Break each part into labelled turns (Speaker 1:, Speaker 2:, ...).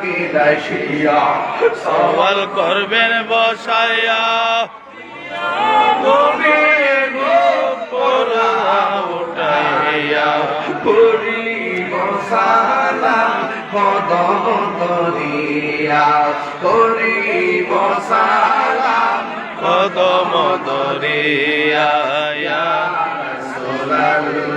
Speaker 1: নদী রাশিয়া সওয়াল
Speaker 2: করবেন বসাইয়া। পর্দা উঠাইয়া
Speaker 1: করিব সালাম কদম দরিয়া করিব সালাম
Speaker 2: কদম দরিয়া
Speaker 1: রাসূলুল্লাহ।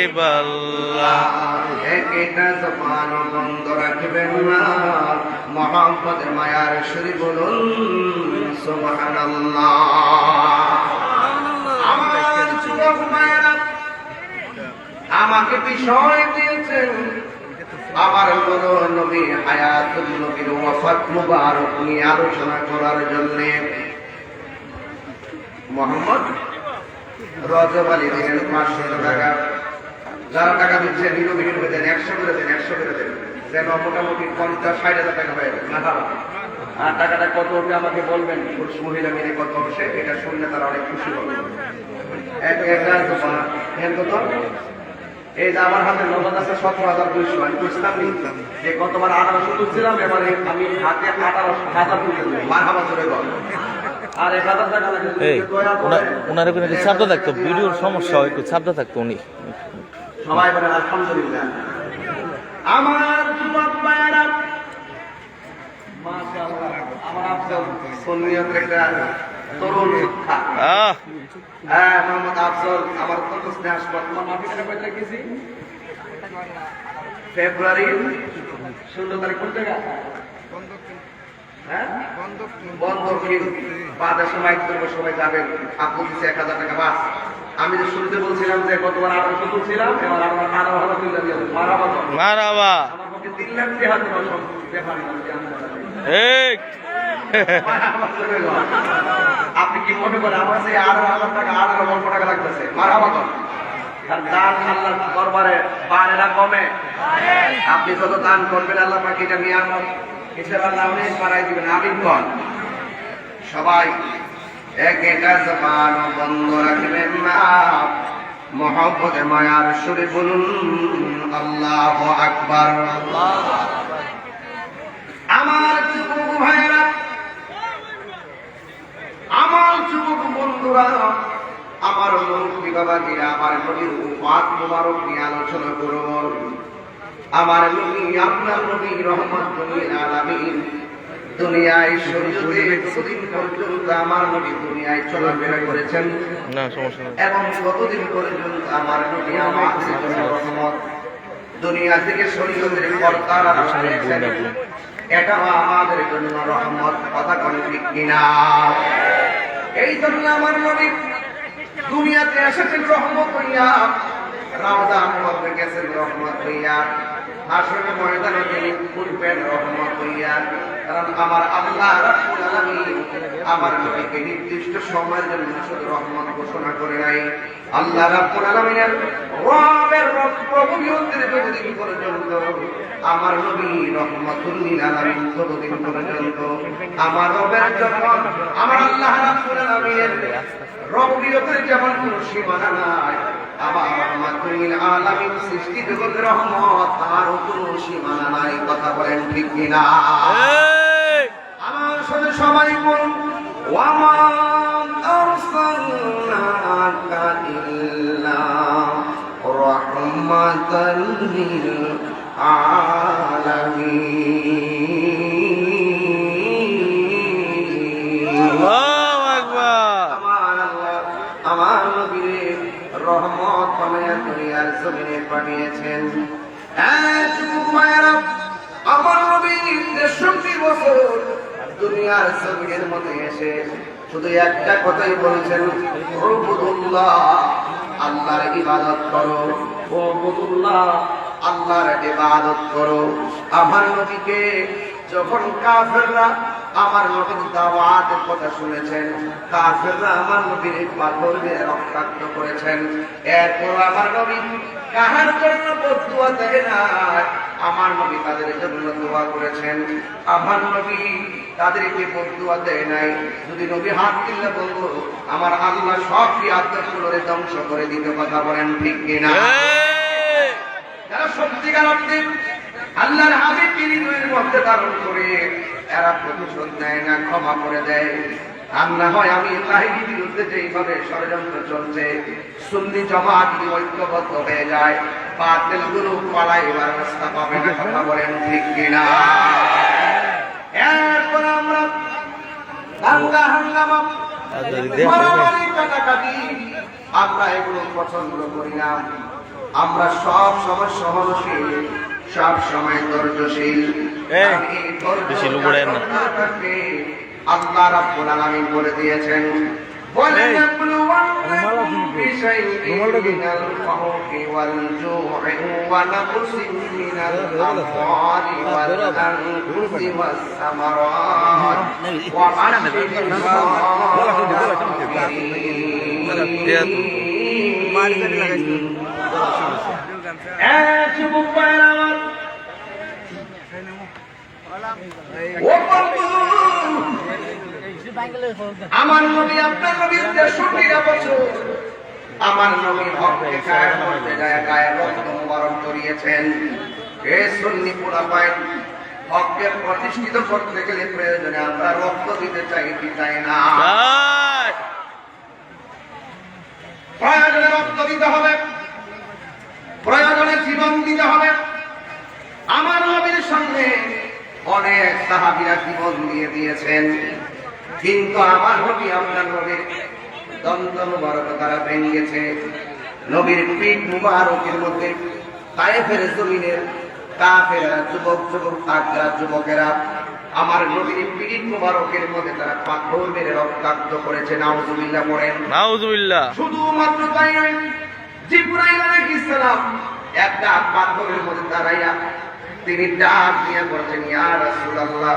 Speaker 1: হাবিবাল্লাহ একটা জবান বন্ধ রাখবেন না। মোহাম্মদের মায়ার শরী বলুন আমাকে বিষয় দিয়েছেন। আমার নবী হায়াতুল নবীর ওয়াফাত মুবারক নিয়ে আলোচনা করার জন্য মোহাম্মদ রজব আলী দিনের পাঁচশো টাকা যারা টাকা দিচ্ছে নিরবিহীন হয়ে দেন একশো করে দেন একশো করে দেন। যেন মোটামুটি পঞ্চাশ ষাট হাজার টাকা হয়ে যাবে আর টাকাটা কত হবে আমাকে বলবেন? পুরুষ মহিলা মিলে কত হচ্ছে এটা শুনলে তারা অনেক খুশি হবে। কত? এই যে আমার হাতে নগদ আছে সতেরো হাজার দুইশো আমি বুঝলাম যে গতবার আঠারোশো তুলছিলাম এবারে আমি হাতে আঠারোশো হাজার তুলতে মার ধরে গল আর এক হাজার টাকা লাগে। যদি
Speaker 2: এই
Speaker 1: দয়া করে-
Speaker 2: ওনার একটু শব্দ থাকতো ভিডিওর সমস্যা হয় একটু শব্দ থাকতো উনি।
Speaker 1: সবাই বলেন আলহামদুলিল্লাহ। আমার যুবক ভাইয়েরা আমার আফজল সুন্নিয়তের একটা তরুণ শিক্ষা। হ্যাঁ মোহাম্মদ আফজল আমার স্নেহাস্পদ ফেব্রুয়ারি ষোলো তারিখ কোন জায়গা? হ্যাঁ? বন্ধকিন। বাদের সময় করব সবাই যাবেন। আপনি এক হাজার টাকা বাস। আমি যে শুরুতে বলছিলাম যে গতবার আঠারোশো তুলছিলাম এবার আমার দিয়ে মারা
Speaker 2: মারাবা
Speaker 1: আমার পক্ষে তিন লাখ।
Speaker 2: এই।
Speaker 1: আপনি কি মনে করেন আমার সেই আঠারো হাজার টাকা আঠারো লক্ষ টাকা লাগতেছে? মারা বাবা আর দান দরবারে না কমে আপনি যত দান করবেন আল্লাহ পাখি এটা নিয়ামত হিসেবে আল্লাহ বাড়াই দিবেন। আলিমগণ সবাই এক একা জবান বন্ধ রাখবেন আমার যুবক যুবক বন্ধুরা, আমার নবীর উপাত মুবারক নিয়ে আলোচনা করব আমার আপনার নবী রহমত দুনিয়ায় শরীরে কতদিন পর্যন্ত আমার নবী দুনিয়ায় চলাফেরা করেছেন?
Speaker 2: না সমস্যা
Speaker 1: এবং কতদিন পর্যন্ত আমার নবী আমাদের রহমত? দুনিয়া থেকে শরীরের কর্তারা রয়েছেন এটা আমাদের জন্য রহমত কথা কোন কিনা? এই জন্য আমার নবী দুনিয়াতে এসেছেন রহমত হইয়া রামদান গেছেন রহমত হইয়া আসলে ময়দানে তিনি রহমত হইয়া। কারণ আমার আমার নবীকে নির্দিষ্ট সময়ের জন্য শুধু ঘোষণা করে নাই। আল্লাহ আমার নবী রহমতুল লিল আমার রবের জন্য আমার আল্লাহ রাব্বুল যেমন কোন সীমানা নাই, আবার রহমাতুল আলামিন সৃষ্টি জগতের রহমত তার কোনো সীমানা নাই, কথা বলেন ঠিক কিনা? সাথে সবাই বলুন ওয়ামান আরসালনাকা ইল্লা রাহমাতান লিল আলামিন
Speaker 2: আল্লাহু আকবার।
Speaker 1: আমার আল্লাহ আমার নবীরে রহমত বানায়া দুনিয়ার জমিনে পাঠিয়েছেন। এক আমার নবী তেষট্টি বছর দুনিয়ার মধ্যে এসে শুধু একটা কথাই বলেছেন রবুদুল্লাহ আল্লাহর ইবাদত করো। ও বদুল্লাহ আল্লাহর ইবাদত করো। আমার নবীকে যখন কাফেররা আমার নবীর দাওয়াতের কথা শুনেছেন কাফেররা আমার নবীর পাথর দিয়ে রক্তাক্ত করেছেন। এরপর আমার নবী কাহার জন্য বদুয়া দেয় না আমার নবী তাদের জন্য দোয়া করেছেন। আমার নবী তাদেরকে বদুয়া দেয় নাই। যদি নবী হাত দিলে বলব আমার আল্লাহ সব ক্রিয়াত্মগুলোরে ধ্বংস করে দিতে কথা বলেন ঠিক কিনা? ষড়যন্ত্র চলছে, সুন্নি জমাত ঐক্যবদ্ধ হয়ে যায়। বাতিলগুলো পালাইবার রাস্তা পাবে না কথা বলেন ঠিক কিনা? এরপর আমরা দাঙ্গা হাঙ্গামা মারামারি কাটাকাটি। আমরা এগুলো পছন্দ করি না। আমরা সব সময় সহনশীল সব সময় ধৈর্যশীল।
Speaker 2: বেশি না।
Speaker 1: আল্লাহ রাব্বুল আলামিন বলে দিয়েছেন ولنبلونكم بشيء من الخوف والجوع ونقص من الأموال والأنفس والثمرات وبشر الصابرين آتي بقى وقل আমার, নবী আপনার নবীর তেষট্টিটা বছর। আমার নবী হককে কায়েম করতে যায় গায়ে রক্ত মুবারক জড়িয়েছেন। এ সুন্নি পোলা পায় হককে প্রতিষ্ঠিত করতে গেলে প্রয়োজনে আমরা রক্ত দিতে চাই কি চাই না? প্রয়োজনে রক্ত দিতে হবে প্রয়োজনে জীবন দিতে হবে। আমার নবীর সামনে অনেক সাহাবীরা জীবন দিয়ে দিয়েছেন। কিন্তু আমার নবী আপনার নবীর দন্ত মুবারক তারা ভেঙেছে। নবীর পিঠ মুবারকের মধ্যে তায়েফের জমিনের কাফেরা যুবক যুবক তাকরা যুবকেরা আমার নবীর পিঠ মুবারকের মধ্যে তারা পাথর মেরে রক্তাক্ত করেছে। নাউজুবিল্লাহ পড়েন।
Speaker 2: নাউজুবিল্লাহ।
Speaker 1: শুধুমাত্র তাই নয় জিব্রাইল আলাইহিস সালাম একটা পাথরের মধ্যে দাঁড়াইয়া তিনি ডাক দিয়ে বলছেন ইয়া রাসূলুল্লাহ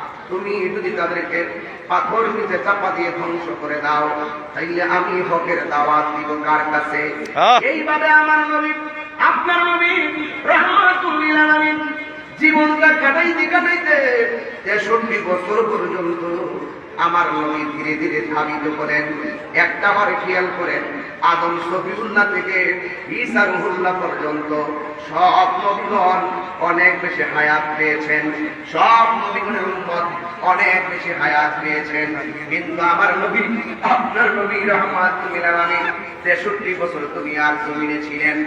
Speaker 1: তুমি যদি তাদেরকে পাথর নিচে চাপা দিয়ে ধ্বংস করে দাও তাইলে আমি হকের দাওয়াত দিব কার কাছে? এইভাবে আমার নবী আপনার নবী রহমাতুল্লিল আলামিন জীবনটা কাটাইতে কাটাইতে তেষট্টি বছর পর্যন্ত আমার নবী ধীরে ধীরে ধাবিত করেন। একটা বারে খেয়াল করেন আদম শফিউল্লাহ থেকে ঈসা রুহুল্লাহ পর্যন্ত সব নবীগণ অনেক বেশি হায়াত পেয়েছেন। সব নবীগণের উম্মত অনেক বেশি হায়াত পেয়েছেন। কিন্তু আমার নবী, আপনার নবী রহমাতুল্লিল আলামিন তেষট্টি বছর তুমি আর জমিনে ছিলেন।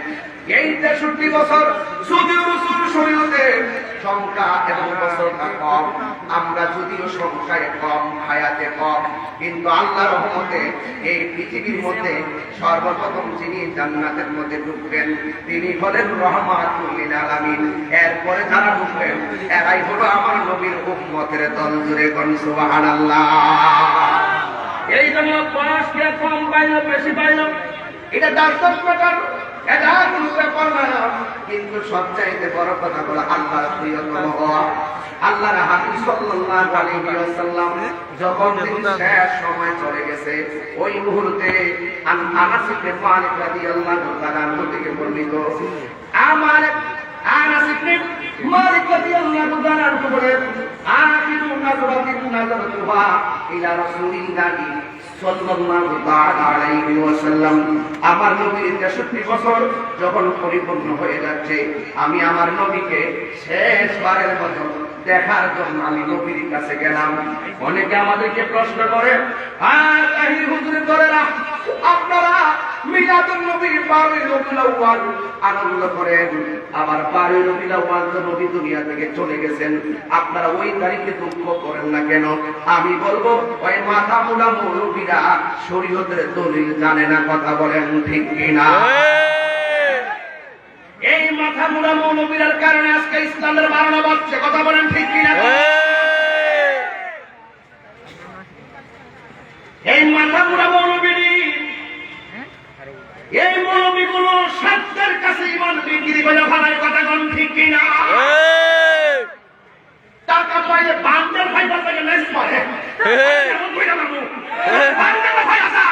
Speaker 1: এই তেষট্টি বছর যদিও রসুল শরীয়তে সংখ্যা এবং বছরটা কম। আমরা যদিও সংখ্যায় কম হায়াতে কম কিন্তু আল্লাহ রহমতে এই পৃথিবীর মধ্যে সর্বপ্রথম যিনি জান্নাতের মধ্যে ঢুকবেন তিনি হলেন রহমাতুল্লিল আলামিন। এরপরে যারা ঢুকবেন এরাই হলো আমার নবীর উম্মতের দল জুড়ে গণ সুবহানাল্লাহ। এই জন্য পাঁচ কে কম পাইল বেশি পাইল। এটা ডাক্তার ব্যাপার এটা কোনো ব্যাপার না। কিন্তু সবচাইতে বড় কথা হলো আল্লাহ প্রিয়তম হওয়া। আল্লাহর হাবিব সাল্লাল্লাহু আলাইহি ওয়াসাল্লাম যখন শেষ সময় চলে গেছে ওই মুহূর্তে আন- আনাস ইবনে মালিক রাদিয়াল্লাহু তাআলা থেকে বর্ণিত আমার আনাস ইবনে মালিক রাদিয়াল্লাহু তাআলা বলেন আখিরু নাজরাতিন নাজরাতুহা ইলা রাসূলিল্লাহি সাল্লাল্লাহু তাআলা আলাইহি ওয়াসাল্লাম। আমার নবীর 63 বছর যখন পরিপূর্ণ হয়ে যাচ্ছে আমি আমার নবীকে শেষবারের মতো দেখার জন্য আমি নবীর কাছে গেলাম। অনেকে আমাদেরকে প্রশ্ন করে না। আপনারা আপনারা ওই তারিখে দুঃখ করেন না কেন? আমি বলব, ওই মাথা মুলা মৌলবীরা শরীয়তের দলিল জানে না কথা বলেন ঠিক কিনা? এই মুড়া মৌলবীরার কারণে আজকে ইসলামের বারণা বাড়ছে কথা বলেন ঠিক কিনা? এই মাথা মুড়া মৌলবীরি এই মৌলবীগুলো সত্যের কাছে ইমান বিক্রি করে ফেলায় কথা বলেন ঠিক কিনা? টাকা পাইলে বান্ডেল ফাইবার লাগে লেস পারে এমন কইরা মারবো। বান্ডেল ফাই আসা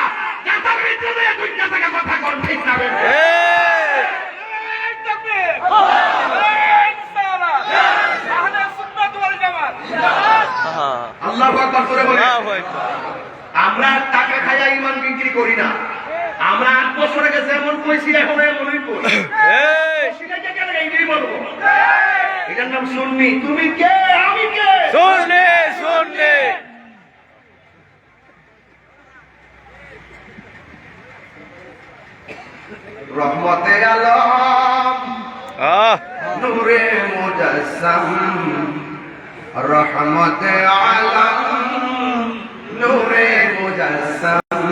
Speaker 1: জাতার ভিতরে দুই টাকা কথা কোন ঠিক না বে। আল্লাহু আকবার করে বলে আমরা টাকা খাইয়া ইমান বিক্রি করি না আমরা আট বছরে গেছে এমন কইছি এখন এমনই কই সেটাকে কেন এইটাই বলব এটার নাম সুন্নি তুমি কে? আমি কে?
Speaker 2: শুনলে শুনলে
Speaker 1: রহমতে আলম নূরে মুজাসসাম রহমতে আলম নূরে মুজাসসাম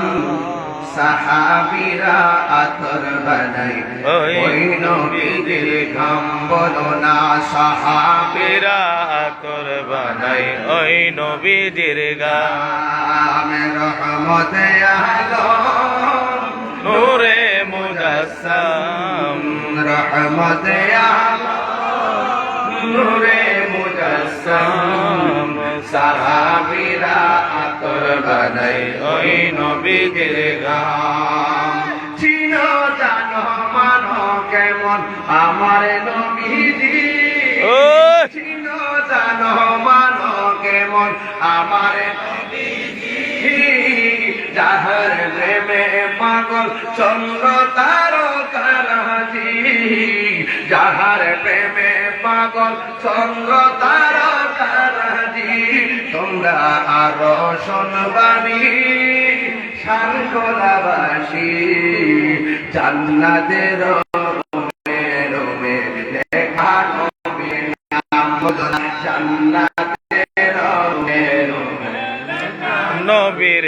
Speaker 1: সাহাবীরা আতর বানাই
Speaker 2: ওই
Speaker 1: নবীদের ঘাম বলো না সাহাবীরা
Speaker 2: আতর বানাই ওই নবীদের গান
Speaker 1: রহমতে আলম
Speaker 2: নূরে মুজাসসাম।
Speaker 1: রহমতে আলম নূরে মুজাসসাম। সাহাবীরা আতর বানাই
Speaker 2: ওই নবীদের গান।
Speaker 1: চিনো জানো মানো কেমন আমার নবীজি। চিনো জানো মানো কেমন আমার নবীজি। যাহার প্রেমে পাগল চন্দ্র তার কারাজি যাহার প্রেমে পাগল চন্দ্র তার তোমরা আরও শোনবানি শানকোলাবাসী জান্নাতের জান্নাতের
Speaker 2: নবীর